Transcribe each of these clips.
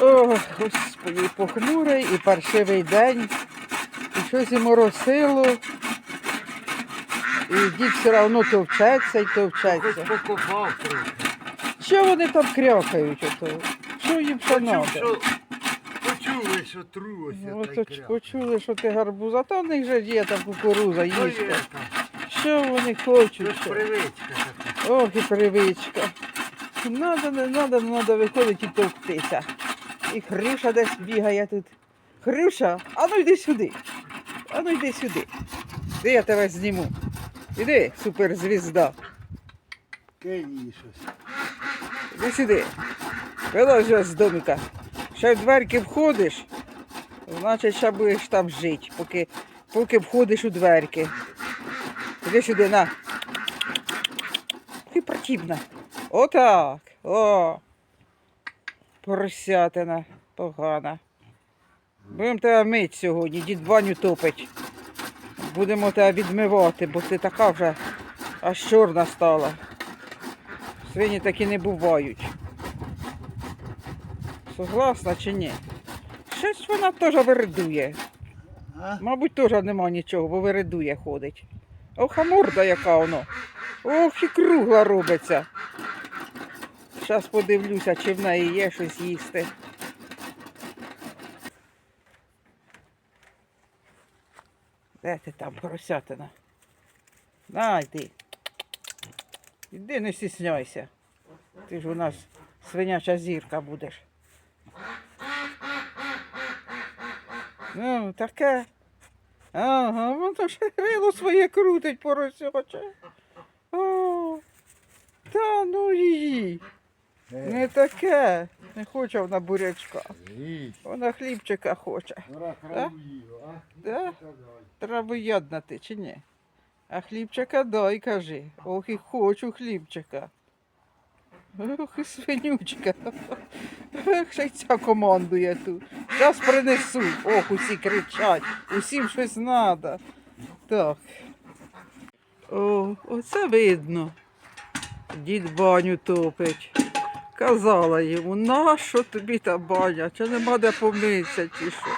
О, господи, похмурий і паршивий день. І щось і моросило. І дід все одно товчеться і товчеться. покопав трохи. Що вони там крякають ото? Що їм ще Почув, треба? що почули, що трулося та й Ото кряк. почули, що ти гарбуза, та в них же є там кукуруза, Ну, там. Що вони Це хочуть? ж привичка така. Ох і привичка. Надо, не надо, не надо виходити і товктися. І Хрюша десь бігає тут. Хрюша, а ну йди сюди. А ну йди сюди. Де я тебе зніму? Іди, суперзвізда. Кинь щось. Іди сюди. Вилазь з домика. Ще в дверки входиш, значить ще будеш там жити, поки, поки входиш у дверки. Іди сюди, на. Ти противна. Отак. О. Поросятина погана. Будемо тебе мити сьогодні, дід баню топить. Будемо тебе відмивати, бо ти така вже аж чорна стала. Свині такі не бувають. Согласна чи ні? Щось вона теж виридує. Мабуть, теж нема нічого, бо виридує ходить. Ох, а морда яка воно. Ох, і кругла робиться. Зараз подивлюся, чи в неї є щось їсти. Де ти там, поросятина? На, йди. Іди, не стісняйся. Ти ж у нас свиняча зірка будеш. Ну, таке. Ага, воно ж рило своє крутить поросяче. О, та ну її. Не таке. Не хоче вона бурячка. Вона хлібчика хоче. Краву? Да? Травоядна ти чи ні? А хлібчика дай, кажи. Ох, і хочу хлібчика. Ох, і свинючка. Ох, ще й ця командує тут. Зараз принесу. Ох, усі кричать, усім щось треба. Так. О, оце видно. Дід баню топить. Казала йому, нащо тобі та баня? Чи нема де помитися, чи що?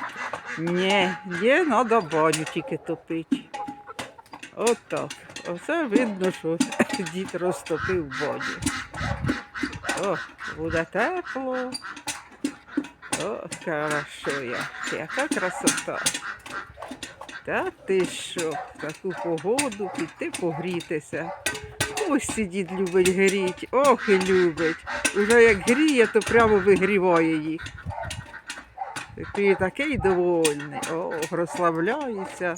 Ні, є, треба баню тільки топити. От так. Оце видно, що дід розтопив баню. О, буде тепло. О, хорошо я. Яка красота. Та ти що, в таку погоду піти погрітися. Ось дід любить гріть. Ох і любить. Уже як гріє, то прямо вигріває їх. Ти такий довольний. Ох, розслабляється.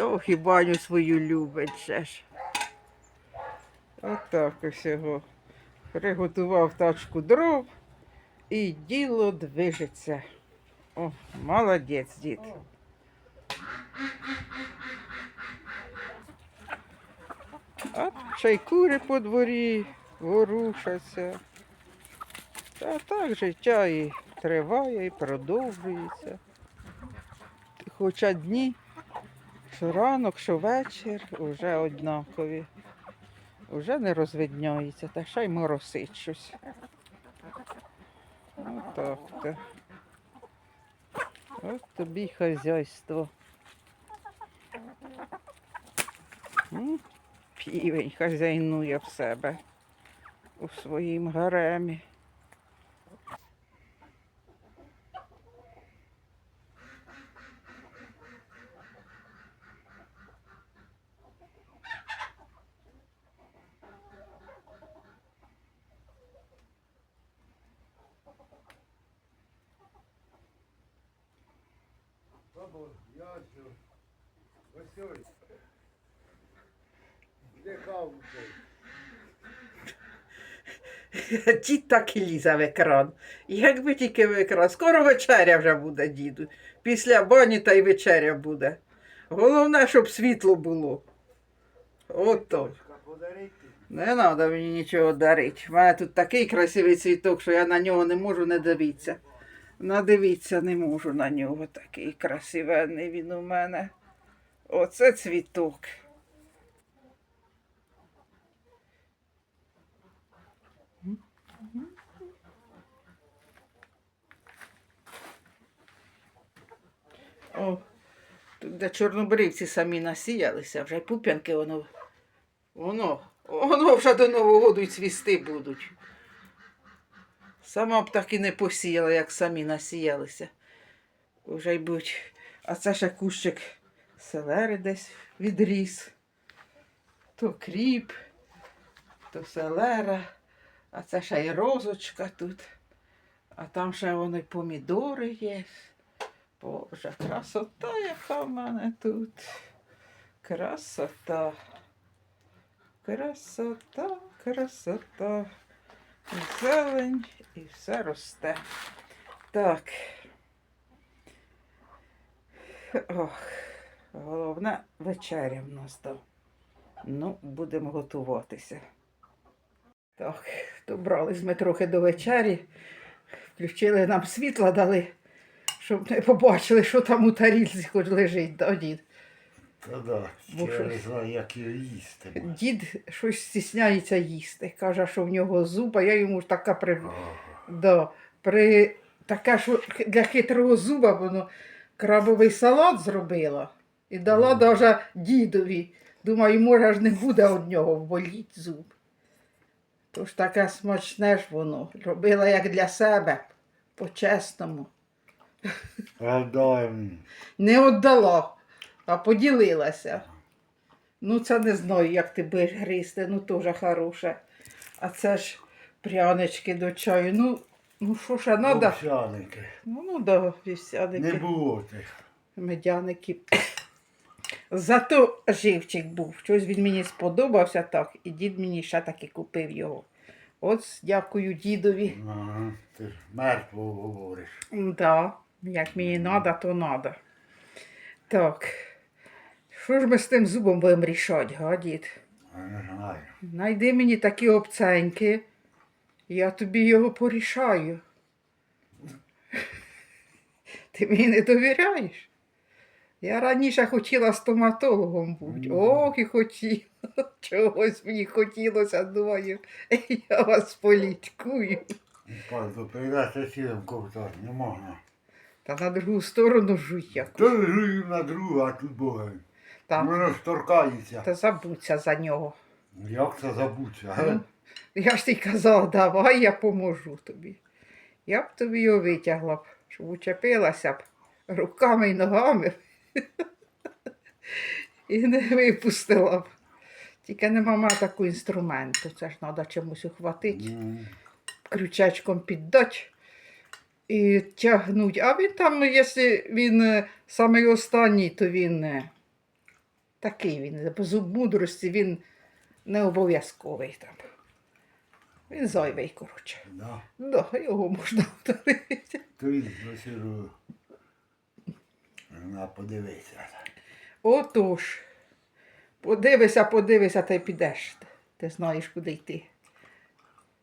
Ох, і баню свою любить ще ж. Отак ось його. Приготував тачку дров і діло движеться. О, молодець, дід. А ще й кури по дворі ворушаться. Та так життя і триває, і продовжується. Хоча дні, що ранок, що вечір, вже однакові. Уже не розвидняється, та ще й моросить щось. Отак то. От тобі й хазяйство. Півень хазяйнує в себе у своїм гаремі. Бабо, ясно. Ось ось. Де каву той? Дід так і в екран. Якби тільки в екран. Скоро вечеря вже буде, діду. Після бані та й вечеря буде. Головне, щоб світло було. Подарити? Не треба мені нічого дарити. У мене тут такий красивий цвіток, що я на нього не можу не дивитися. Надивитися не можу на нього. Такий красивенний він у мене. Оце цвіток. О, тут де чорнобривці самі насіялися, вже пуп'янки воно. Воно, воно вже до Нового року й цвісти будуть. Сама б так і не посіяла, як самі насіялися. Вже й будь. А це ще кущик селери десь відріс. То кріп, то селера, а це ще й розочка тут. А там ще вони помідори є. Боже, красота, яка в мене тут. Красота. Красота, красота. Зелень і все росте. Так. Ох, головне вечеря в нас там. Ну, будемо готуватися. Так, добрались ми трохи до вечері. Включили нам світла, дали, щоб не побачили, що там у тарілці хоч лежить, да, дід? Та да, Бо я не щось- знаю, як його їсти. Дід щось стісняється їсти. Каже, що в нього зуба, я йому ж така при... Ага. Да, при... така, що для хитрого зуба воно крабовий салат зробила і дала Мгм. даже дідові. Думаю, може ж не буде від нього боліть зуб. Тож таке смачне ж воно. Робила як для себе, по-чесному. Не віддала, а поділилася. Ну, це не знаю, як ти будеш гризти, ну теж хороше. А це ж прянички до чаю. Ну, ну що ж, треба? Овсяники. Ну, ну да, Не вівсяники, було тих. медяники. Зато живчик був. Щось він мені сподобався так, і дід мені ще таки купив його. От дякую дідові. Ага. Ти ж мертво говориш. Да, як мені треба, то треба. Так. Що ж ми з тим зубом будемо рішати, га, дід? Я не знаю. Найди мені такі обценьки, я тобі його порішаю. Ти мені не довіряєш? Я раніше хотіла стоматологом бути. Ох, і хотіла. Чогось мені хотілося, думаю, я вас полічкую. Пальто прийдеться сілим ковтати, не можна. Та на другу сторону жуй як. То жую на другу, а тут боги. Та, Воно ж торкається. та забудься за нього. Як це забуться? Ну. Я ж ти казала, давай я поможу тобі. Я б тобі його витягла б, щоб учепилася б руками і ногами і не випустила б. Тільки нема мати такого інструменту. Це ж треба чимось ухватити, М. крючечком піддати і тягнути. А він там, якщо він е, самий останній, то він е, такий він, по зуб мудрості, він не обов'язковий там. Він зайвий, коротше. Да. Да, його можна вдарити. То він Василю. На подивися. Отож. Подивися, подивися, та й підеш. Ти знаєш, куди йти.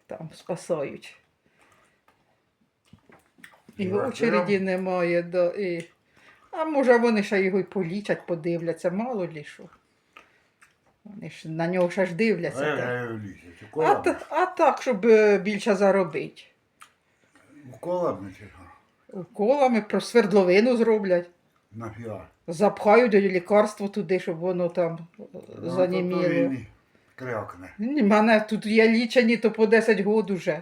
Там спасають. І очереді немає, да, і... А може вони ще його й полічать, подивляться, мало лі що. Вони ж на нього ще ж дивляться. А так. я лізу. А, кола? та- а так, щоб е, більше заробити. Кола б не? Уколами про свердловину зроблять. На фіар. Запхають лікарство туди, щоб воно там е, Ну, заніміло. Крякне. Ні, мене тут є лічені, то по 10 год уже.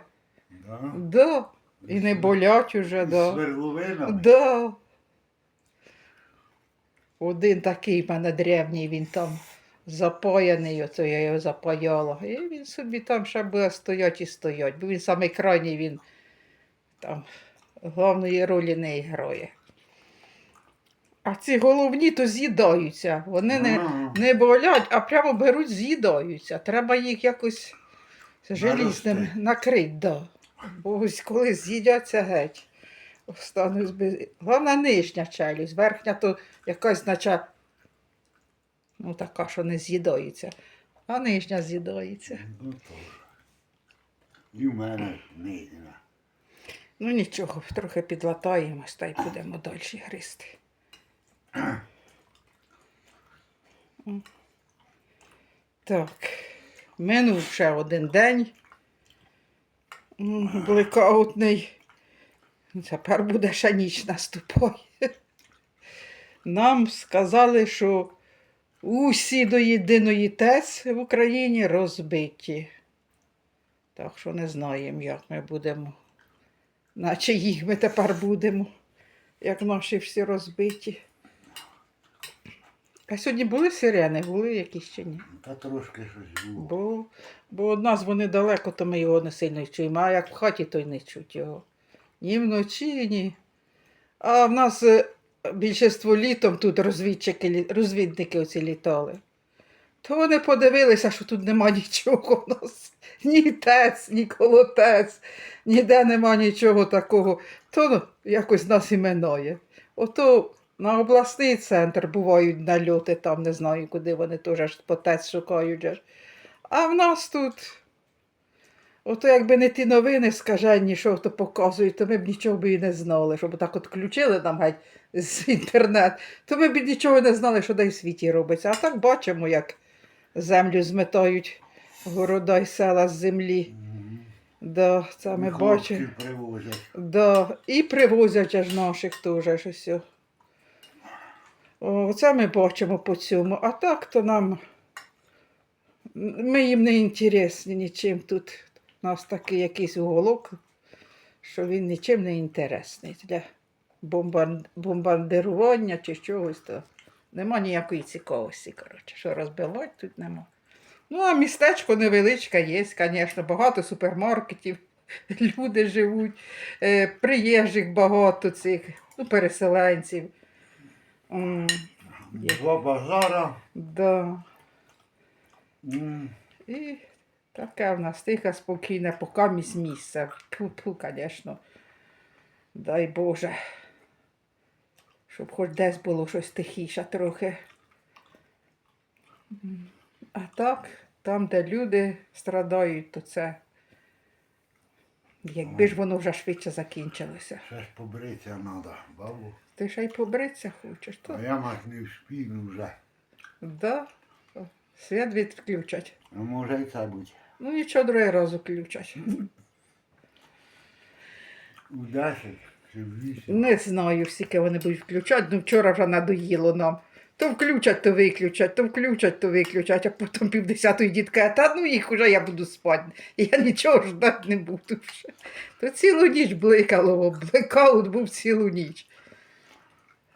Да? Да. І не болять уже, да. Свердловинами? Да. Один такий в мене древній, він там запаяний, ото я його запаяла. І він собі там ще буде стоять і стоять, бо він самий крайній, він там головної ролі не грає. А ці головні то з'їдаються. Вони не, не болять, а прямо беруть, з'їдаються. Треба їх якось желізним накрити, да. Бо ось коли з'їдяться геть. Останусь без. Головна нижня челюсть, верхня то якась наче, ну така, що не з'їдається. А нижня з'їдається. Ну, то. І в мене низина. Ну нічого, трохи підлатаємось та й будемо далі гризти. Так, минув ще один день. Блекаутний. Тепер буде ще ніч наступає. нам сказали, що усі до єдиної ТЕС в Україні розбиті. Так що не знаємо, як ми будемо. Наче їх ми тепер будемо, як наші всі розбиті. А сьогодні були сирени, були якісь чи ні? Та трошки щось було. Бо, бо нас вони далеко, то ми його не сильно чуємо, а як в хаті, то й не чуть його. Ні вночі, ні. А в нас е, більшість літом тут розвідчики, розвідники оці літали. То вони подивилися, що тут нема нічого в нас. Ні ТЕЦ, ні колотець, ніде нема нічого такого. То ну, якось нас і минає. Ото на обласний центр бувають нальоти, там не знаю, куди вони теж ж по ТЕЦ шукають. А в нас тут. Ото якби не ті новини скажені, що то показують, то ми б нічого б і не знали, щоб так от включили нам геть з інтернет, то ми б нічого не знали, що де в світі робиться. А так бачимо, як землю зметають города й села з землі. Да, це ми І бачимо. Да, і привозять аж наших теж щось. О. О, ми бачимо по цьому. А так то нам. Ми їм не інтересні нічим тут. У нас такий якийсь уголок, що він нічим не інтересний. Для бомбардирування чи чогось, то нема ніякої цікавості. Коротше, що розбивати тут нема. Ну, а містечко невеличке є, звісно, багато супермаркетів, люди живуть, е, приїжджих багато цих, ну, переселенців. М, Є. Два базара. да. М. І таке в нас тихе, спокійне, поки місць місце. Пу-пу, звісно. Дай Боже. Щоб хоч десь було щось тихіше трохи. А так, там, де люди страдають, то це. Якби ж воно вже швидше закінчилося. Ще ж побритися треба, бабу. Ти ще й побритися хочеш, то? А я мать не вспію вже. Да. О, Світ відключать. А може і це бути. Ну нічого другий раз включать. У 10 чи в 8. Не знаю, скільки вони будуть включати, ну вчора вже надоїло нам. То включать, то виключать, то включать, то виключать, а потім півдесятої дітка, та ну їх уже я буду спати. Я нічого ждати не буду вже. То цілу ніч бликало, блекаут був цілу ніч.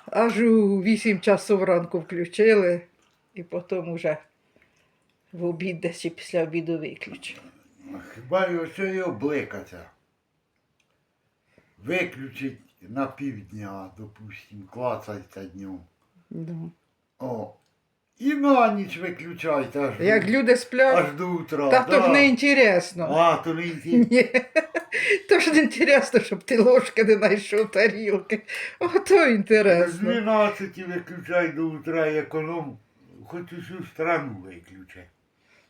Аж у 8 часов ранку включили, і потім уже в обід десь чи після обіду виключили. Хіба й оце його бликаться. Виключить на півдня, допустим, клацається днем. Ну. О. І на ніч виключайте аж, Як до, люди сплять, аж до утра. та то ж не інтересно. А, то не інтересно. Ні. То ж не інтересно, щоб ти ложки не знайшов тарілки. Ото З інтересно. 12 виключай до утра і економ, хоч усю страну виключай.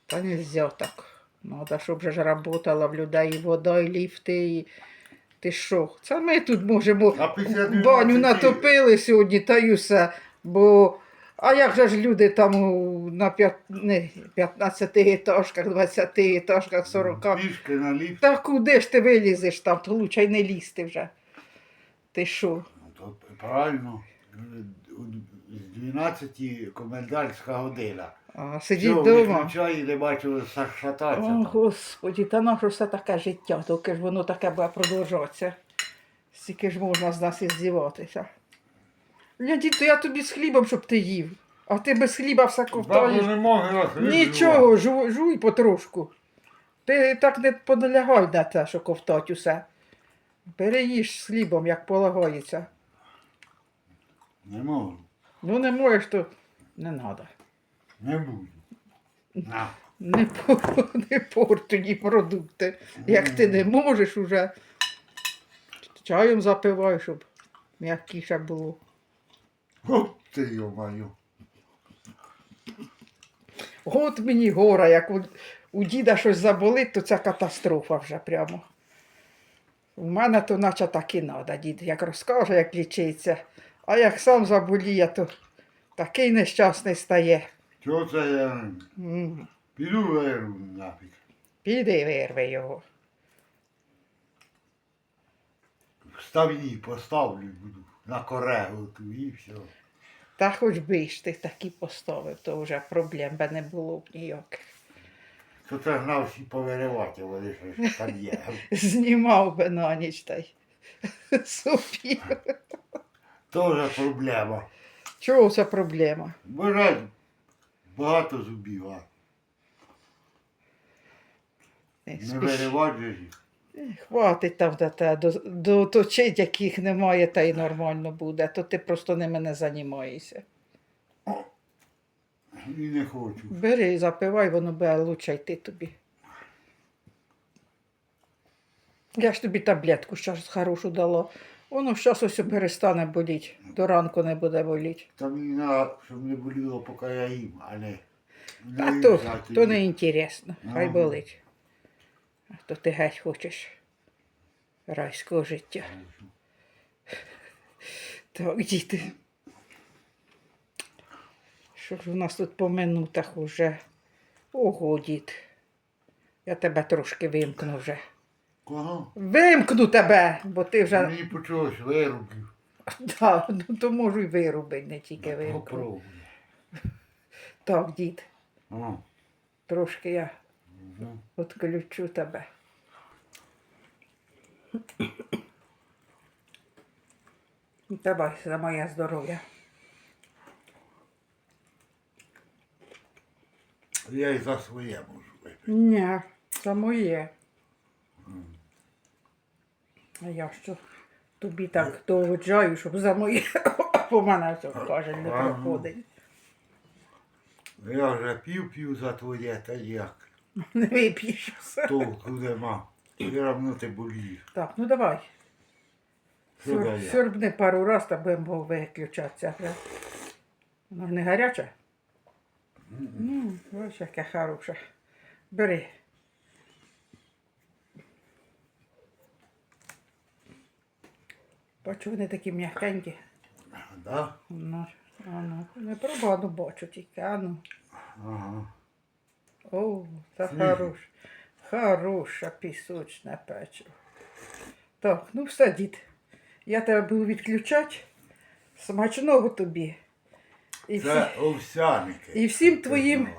Та нельзя так. Надо, щоб же ж работала в людей і вода, і ліфти, і ти що? Це ми тут можемо А після баню натопили сьогодні, та й усе. Бо а як же ж люди там на п'ят... не, 15 етажках, 20 етажках, 40 Пішки на ліфт. Та куди ж ти вилізеш там, то лучше й не лізти вже. Ти що? Ну, то правильно. З 12 комендантська година. А, сидіть вдома. і не бачу шататися. О, там. Господі, та наше все таке життя, тільки ж воно таке буде продовжуватися. Скільки ж можна з нас і здіватися. Ля, діду, я тобі з хлібом, щоб ти їв. А ти без хліба все Бабу ковтаєш. не можу Нічого, жуй, жуй потрошку. Ти так не поналягай на те, що ковтать усе. Переїж з хлібом, як полагається. Не можу. Ну не можеш, то не треба. Не буду. На. Не, по- не порту ні продукти. Як ти не можеш уже. Чаєм запивай, щоб м'якіше було. От ти йо-маю. От мені гора, як у, у діда щось заболить, то це катастрофа вже прямо. У мене то наче так і треба, дід, як розкаже, як лічиться. А як сам заболіє, то такий нещасний стає. Чого це я М, піду виру нафіг. Піди вирви його. В ставні поставлю буду. На корегу ту і все. Та хоч би ж ти такі поставив, то вже проблем би не було б ніяких. То це гнав всі повиривати, вони ж там є. Знімав би на ніч та й супів. Тоже проблема. Чого це проблема? Бажать багато зубів, а Не не спіши. виривати ж їх. Хватить там до те, до, доточить, яких немає, та й нормально буде, то ти просто ними не займаєшся. І не хочу. Бери, запивай, воно буде лучше йти тобі. Я ж тобі таблетку зараз хорошу дала. Воно зараз ось перестане боліти. До ранку не буде боліти. Та мені треба, щоб не боліло, поки я їм, а не. А не то, то не інтересно, хай болить. А то ти геть хочеш райського життя. Так, діти. Що ж у нас тут по минутах уже? Ого, дід. Я тебе трошки вимкну вже. Кого? Вимкну тебе, бо ти вже. Мені почалось вирубів. Да, ну то можу й вирубити, не тільки вимкну. Попробуй. Так, дід, О, трошки я мгм. відключу тебе. Давай за моє здоров'я. Я і за своє можу випити. Ні, це моє. А я що тобі так доведжаю, щоб за моє по мене каже, не проходить. Я вже пів-пів за твоє, та як. Не вип'єш. Толку нема. Все равно ти болієш. Так, ну давай. Що дає? Пару раз, та будемо виключатися. вже. Воно ж не гаряче? Ну, ось яке хороше. Бери. Бачу, вони такі м'якенькі. Да? Ну, а ну, не пробувала, ну бачу тільки, а ну. Ага. О, це Свіже. хорош. Хороша пісочне печиво. Так, ну все, дід. Я тебе буду відключати. Смачного тобі. І, всі, Це овсяники. і всім твоїм-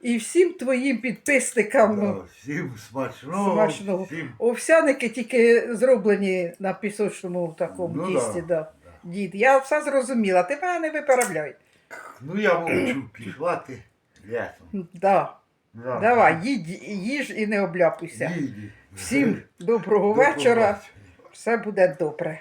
і всім твоїм підписникам Да, всім смачного. смачного. Всім... Овсяники тільки зроблені на пісочному такому Ну, тісті. да, Да. Дід, я все зрозуміла, ти мене не виправляй. Ну я мовчу, пішла ти лісом. Да. Да. Давай, їдь, їж і не обляпуйся. Їді. Всім доброго До вечора. Все буде добре.